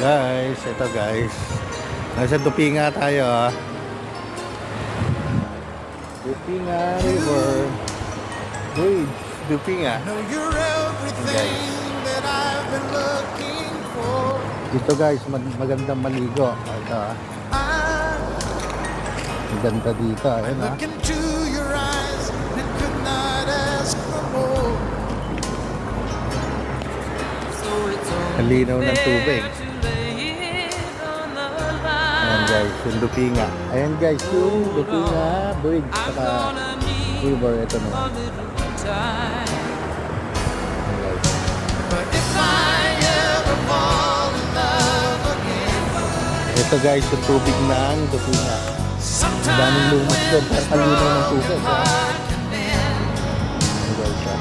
Guys, ito guys. Nasa Dupinga tayo ah. Dupinga River. Bridge, Dupinga. For. Dito guys, mag- magandang maligo. Ito ah. Maganda dito. Ayan ah. look into your guys, yung Dupinga. Ayan guys, yung Dupinga Bridge, saka river, ito na. Ito guys, yung tubig na ang Dupinga. Ang daming lumas doon, parang alinaw ng tubig. Ah. Ito guys, ha.